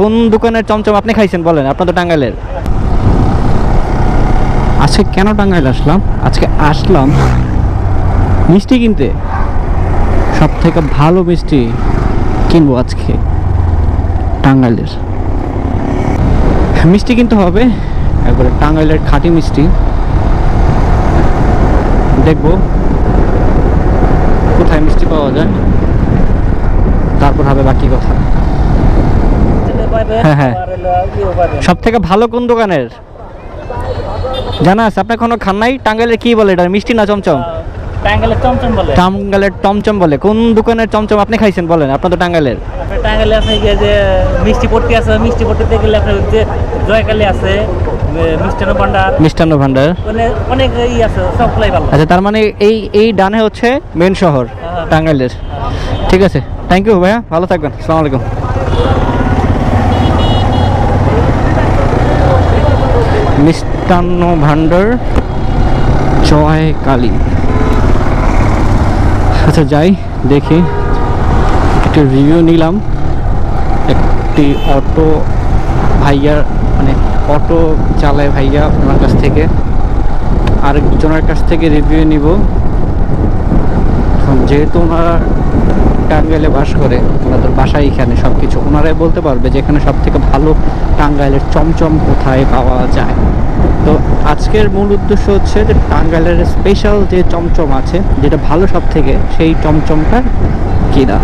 কোন দোকানের চমচম আপনি খাইছেন, বলেন, আপনার তো টাঙ্গাইলের। আজকে কেন টাঙ্গাইল আসলাম? আজকে আসলাম মিষ্টি কিনতে। সব থেকে ভালো মিষ্টি কিনবো আজকে টাঙ্গাইলের। মিষ্টি কিনতে হবে, একবারে টাঙ্গাইলের খাঁটি মিষ্টি। দেখব কোথায় মিষ্টি পাওয়া যায়, তারপর হবে বাকি কথা। হ্যাঁ, হ্যাঁ। সব থেকে ভালো কোন দোকানের? জানা আছে আপনার কোনো খান নাই? টাঙ্গাইলের কি বলে এটা? মিষ্টি না চমচম? টাঙ্গাইলের চমচম বলে। টাঙ্গাইলের টমচম বলে। কোন দোকানের চমচম আপনি খাইছেন বলেন? আপনার তো টাঙ্গাইলে আছে গিয়ে যে মিষ্টি পট্টি আছে মিষ্টি পট্টিতে গেলে আপনার যে জয়কালী আছে মিষ্টান্ন ভান্ডার। মিষ্টান্ন ভান্ডার। মানে অনেক ই আছে সবগুলাই ভালো। আচ্ছা তার মানে এই এই ডানে হচ্ছে মেন শহর হ্যাঁ। টাঙ্গাইলের। ঠিক আছে। থ্যাংক ইউ ভাইয়া। ভালো থাকবেন। আসসালামু আলাইকুম। মিষ্টান্ন ভান্ডার জয় কালী। আচ্ছা যাই, দেখি। একটু রিভিউ নিলাম। একটি অটো ভাইয়ার মানে অটো চালায় ভাইয়া ওনার কাছ থেকে। আরেকজনের কাছ থেকে রিভিউ নিব। যেহেতু ওনারা টাঙ্গাইলে বাস করে ওনাদের বাসা এখানে সব কিছু ওনারাই বলতে পারবে যে এখানে সব থেকে ভালো টাঙ্গাইলের চমচম কোথায় পাওয়া যায়। তো আজকের মূল উদ্দেশ্য হচ্ছে যে টাঙ্গাইলের স্পেশাল যে চমচম আছে, যেটা ভালো সব থেকে সেই চমচমটা কিনা।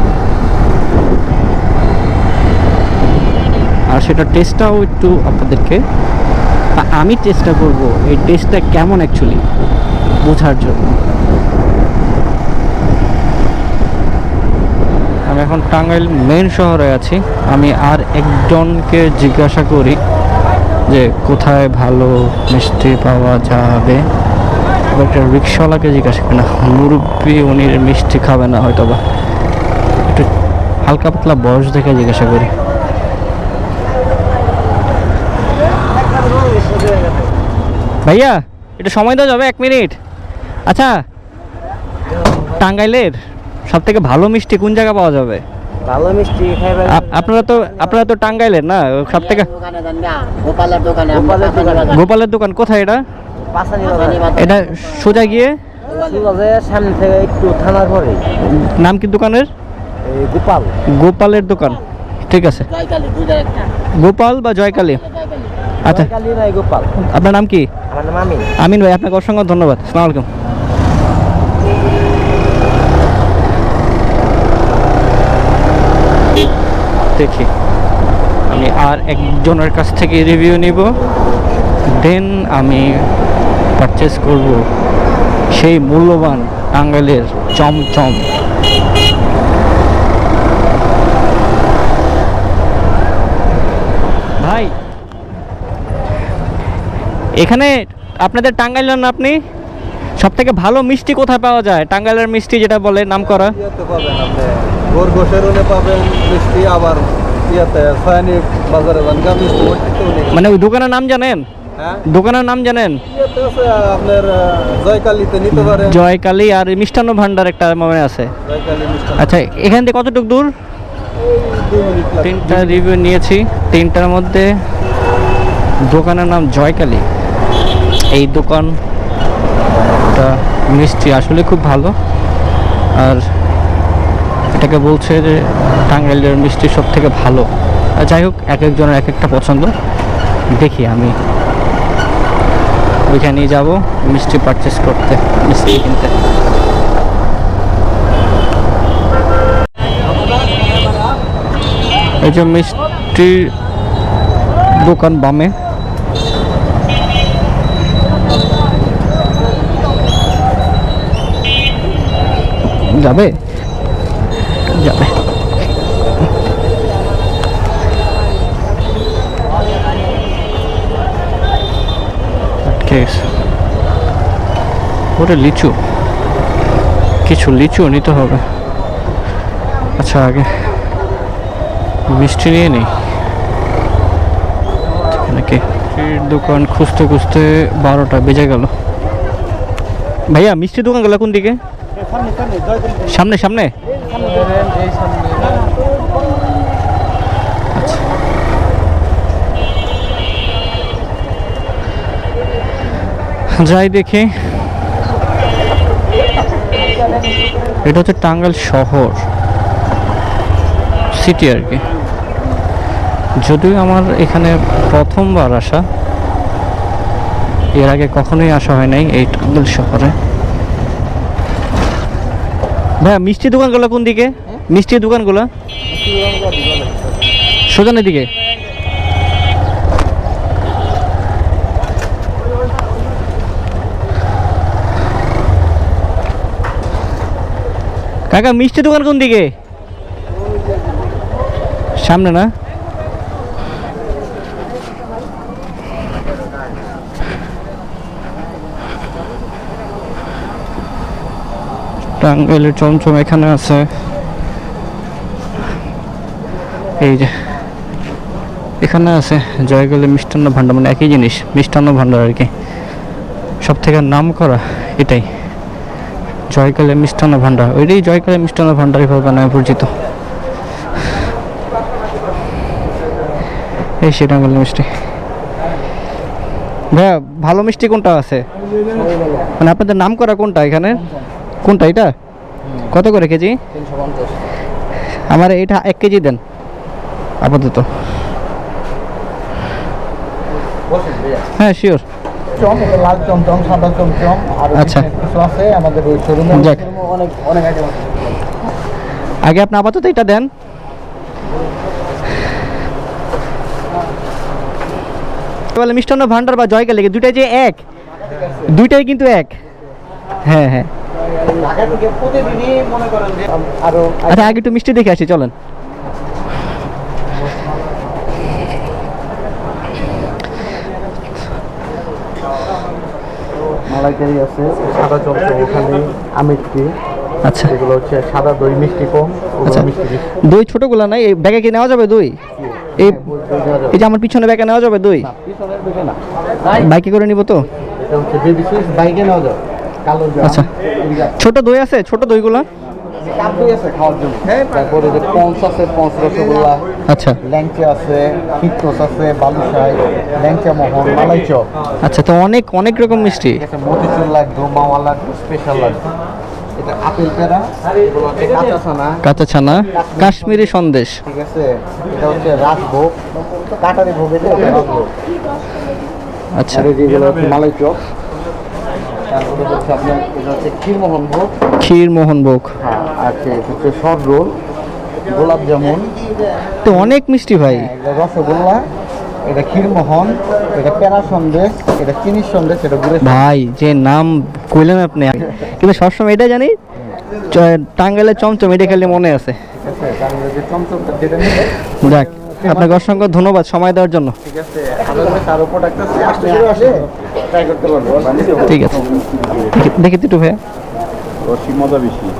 আর সেটা টেস্টটাও একটু আপনাদেরকে আমি চেষ্টা করব, এই টেস্টটা কেমন অ্যাকচুয়ালি বোঝার জন্য। আমি এখন টাঙ্গাইল মেন শহরে আছি। আমি আর একজনকে জিজ্ঞাসা করি যে কোথায় ভালো মিষ্টি পাওয়া যাবে? একটা রিক্সাওয়ালাকে জিজ্ঞাসা করি, না, মুরব্বী উনি মিষ্টি খাবে না হয়তো বা একটু হালকা পাতলা বয়স দেখে জিজ্ঞাসা করি। ভাইয়া, একটু সময় দেওয়া যাবে, এক মিনিট। আচ্ছা টাঙ্গাইলের সব থেকে ভালো মিষ্টি কোন জায়গা পাওয়া যাবে? ভালো মিষ্টি আপনারা তো আপনারা তো টাঙ্গাইলের না? সব থেকে গোপালের দোকানে। গোপালের দোকান কোথায় এটা? এটা সোজা গিয়ে? সামনে থেকে একটু থানার পরে নাম কি দোকানের? গোপাল। গোপালের দোকান। ঠিক আছে। গোপাল বা জয়কালী? আচ্ছা। গোপাল। আপনার নাম কি? আমার নাম আমিন। আমিন ভাই আপনাকে অসংখ্য ধন্যবাদ। সালাম আলাইকুম। দেখি। আমি আর একজনের কাছ থেকে রিভিউ নিব। দেন আমি পারচেস করব সেই মূল্যবান টাঙ্গাইলের চমচম। ভাই, এখানে আপনাদের টাঙ্গাইলের না আপনি? সব থেকে ভালো মিষ্টি কোথায় পাওয়া যায়? টাঙ্গাইলের মিষ্টি যেটা বলে নাম করা। পাবেন আপনি। পাবেন মিষ্টি আবার ইয়েতে বাজারে নেই মানে ওই দোকানের নাম জানেন? হ্যাঁ? দোকানের নাম জানেন? আপনার জয়কালীতে নিতে পারেন। জয়কালী আর মিষ্টান্ন ভান্ডার একটা মনে আছে। আচ্ছা এখান থেকে কতটুকু দূর? তিনটা রিভিউ নিয়েছি। তিনটার মধ্যে দোকানের নাম জয়কালী। এই দোকানটা মিষ্টি আসলে খুব ভালো। আর এটাকে বলছে যে টাঙ্গাইলের মিষ্টি সব থেকে ভালো। আর যাই হোক, এক একজনের এক একটা পছন্দ। দেখি আমি ওইখানেই যাব মিষ্টি পারচেস করতে, মিষ্টি কিনতে। এই যে মিষ্টির দোকান বামে। যাবে? যাবে। ওরে লিচু। কিছু লিচু নিতে হবে। আচ্ছা আগে মিষ্টি নিয়ে নেই। নাকি দোকান খুঁজতে খুঁজতে বারোটা বেজে গেল। ভাইয়া, মিষ্টির দোকান গেল কোন দিকে সামনে সামনে? আচ্ছা। যাই দেখি। এটা হচ্ছে টাঙ্গাল শহর। সিটি আর কি। যদিও আমার এখানে প্রথমবার আসা, এর আগে কখনোই আসা হয় নাই এই টাঙ্গাল শহরে। ভাইয়া মিষ্টি দোকানগুলো কোন দিকে? মিষ্টির দোকানগুলো? সোজানের দিকে? কাকা মিষ্টি দোকান কোন দিকে? সামনে না? টাঙ্গাইলের চমচম এখানে আছে। এই যে, এখানে আছে জয়গলে মিষ্টান্ন ভাণ্ডার মানে একই জিনিস, মিষ্টান্ন ভাণ্ডার আর কি। সব থেকে নাম করা এটাই জয়কালে মিষ্টান্ন ভাণ্ডার। ওইটাই জয়কালে মিষ্টান্ন ভাণ্ডার হিসেবে নামে পরিচিত। এই সেটা বলল মিষ্টি। ভাইয়া, ভালো মিষ্টি কোনটা আছে? মানে আপনাদের নাম করা কোনটা এখানে? কোনটা এটা? কত করে কেজি? আমার এটা এক কেজি দেন আপাতত। হ্যাঁ শিওর আচ্ছা। আগে আপনি আপাতত এটা দেন। বলে মিষ্টান্ন ভান্ডার বা জয়কা লেগে দুইটাই যে এক। দুইটাই কিন্তু এক। হ্যাঁ হ্যাঁ। মনে আচ্ছা আগে একটু মিষ্টি দেখে আসি চলেন। মালাইকারি আছে সাদা চমচম ওখানে আমিরটি আচ্ছা। এগুলো হচ্ছে সাদা দই মিষ্টি কম আচ্ছা। দই ছোটগুলো নাই এই ব্যাগে কি নেওয়া যাবে দই? এই এই যে আমার পিছনে ব্যাগে নেওয়া যাবে দই? পিছনের দিকে না। বাইকে করে নিব তো? বাইকে নেওয়া যাবে। আচ্ছা। ছোট দই আছে? ছোট দইগুলো? কাপ দই আছে খাওয়ার জন্য। তারপরে যে পঞ্চ আছে পঞ্চ রসগোল্লা আচ্ছা। ল্যাংচা আছে আছে বালুশাই ল্যাংচা মোহন মালাই চপ। আচ্ছা তো অনেক অনেক রকম মিষ্টি। ঠিক আছে মতিচুর লাড্ডু মাওয়া লাড্ডু স্পেশাল লাড্ডু এটা আপেল পেড়া কাঁচা ছানা। কাঁচা ছানা। কাশ্মীরি সন্দেশ। ঠিক আছে এটা হচ্ছে রাজভোগ কাটারি ভোগ এটা আচ্ছা। মালাই চপ। তারপরে হচ্ছে আপনার এটা হচ্ছে ক্ষীরমোহন ভোগ। ক্ষীর মোহনভোগ হ্যাঁ হচ্ছে রোল গোলাপ জামুন। তো অনেক মিষ্টি ভাই। এটা রসগোল্লা এটা ক্ষীরমোহন এটা পেড়া সন্দেশ এটা চিনির সন্দেশ এটা গুড়ের ভাই যে নাম কইলেন আপনি কিন্তু সবসময় এটা জানি টাঙ্গাইলের চমচম এটা খেলে মনে আছে। যাক আপনাকে অসংখ্য ধন্যবাদ সময় দেওয়ার জন্য। ঠিক আছে আরও প্রোডাক্ট আছে আপনি আসে। ট্রাই করতে পারব। ঠিক আছে। দেখি- একটু ভাইয়া। রসি মজা বেশি।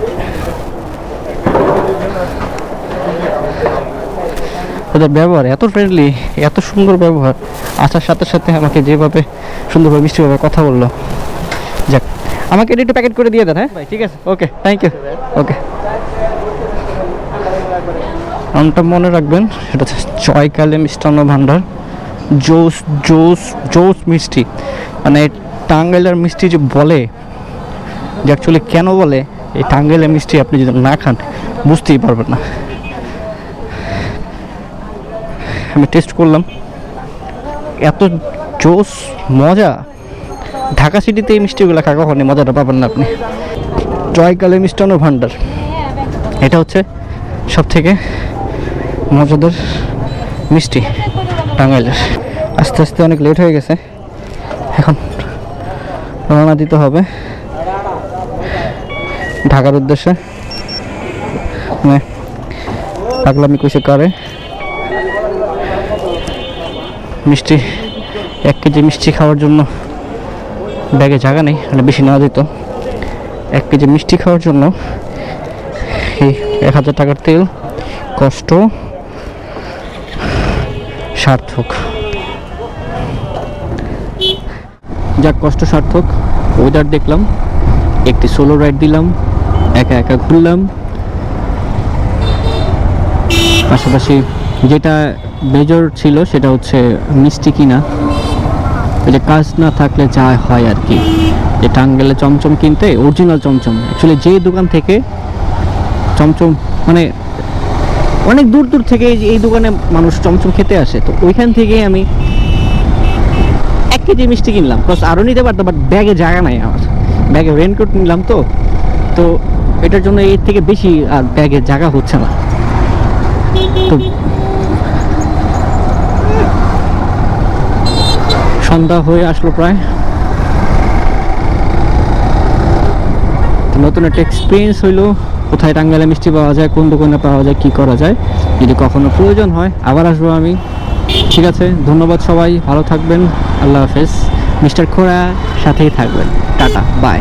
ওদের ব্যবহার এত ফ্রেন্ডলি এত সুন্দর ব্যবহার। আসার সাথে সাথে আমাকে যেভাবে সুন্দরভাবে মিষ্টিভাবে কথা বলল। যাক আমাকে এটা একটু প্যাকেট করে দিয়ে দেন হ্যাঁ? ভাই ঠিক আছে। ওকে থ্যাংক ইউ ওকে নামটা মনে রাখবেন সেটা হচ্ছে জয়কালে মিষ্টান্ন ভাণ্ডার জোস জোস জোস মিষ্টি। মানে টাঙ্গাইলের মিষ্টি যে বলে, যে অ্যাকচুয়ালি কেন বলে, এই টাঙ্গাইলের মিষ্টি আপনি যদি না খান, বুঝতেই পারবেন না। আমি টেস্ট করলাম। এত জোস মজা। ঢাকা সিটিতে এই মিষ্টিগুলো খা কখনই মজাটা পাবেন না আপনি। জয়কালে মিষ্টান্ন ভাণ্ডার। এটা হচ্ছে সব থেকে মজাদার মিষ্টি টাঙ্গাইলের। আস্তে আস্তে অনেক লেট হয়ে গেছে। এখন রওনা দিতে হবে। ঢাকার উদ্দেশ্যে। মানে পাগলামি কইছে কারে? মিষ্টি, এক কেজি মিষ্টি খাওয়ার জন্য ব্যাগে জায়গা নেই মানে বেশি নেওয়া যেত। এক কেজি মিষ্টি খাওয়ার জন্য এই এক হাজার টাকার তেল কষ্ট সার্থক। যাক কষ্ট সার্থক ওয়েদার দেখলাম। একটি সোলো রাইড দিলাম। একা একা ঘুরলাম। পাশাপাশি যেটা মেজর ছিল সেটা হচ্ছে মিষ্টি কিনা। যে কাজ না থাকলে যা হয় আর কি। যে টাঙ্গেলে চমচম কিনতে অরিজিনাল চমচম। অ্যাকচুয়ালি যে দোকান থেকে চমচম মানে অনেক দূর দূর থেকে এই দোকানে মানুষ চমচম খেতে আসে, তো ওইখান থেকেই আমি কেজি মিষ্টি কিনলাম। প্লাস আরও নিতে পারতাম বাট ব্যাগে জায়গা নাই আমার। ব্যাগে রেনকোট নিলাম তো তো এটার জন্য এর থেকে বেশি আর ব্যাগে জায়গা হচ্ছে না। সন্ধ্যা হয়ে আসলো প্রায়। নতুন একটা এক্সপিরিয়েন্স হইল, কোথায় টাঙ্গাইলে মিষ্টি পাওয়া যায়, কোন দোকানে পাওয়া যায়, কি করা যায়, যদি কখনো প্রয়োজন হয়, আবার আসব আমি। ঠিক আছে ধন্যবাদ সবাই ভালো থাকবেন আল্লাহ হাফেজ। মিস্টার খোরা সাথেই থাকবেন। Tata bye.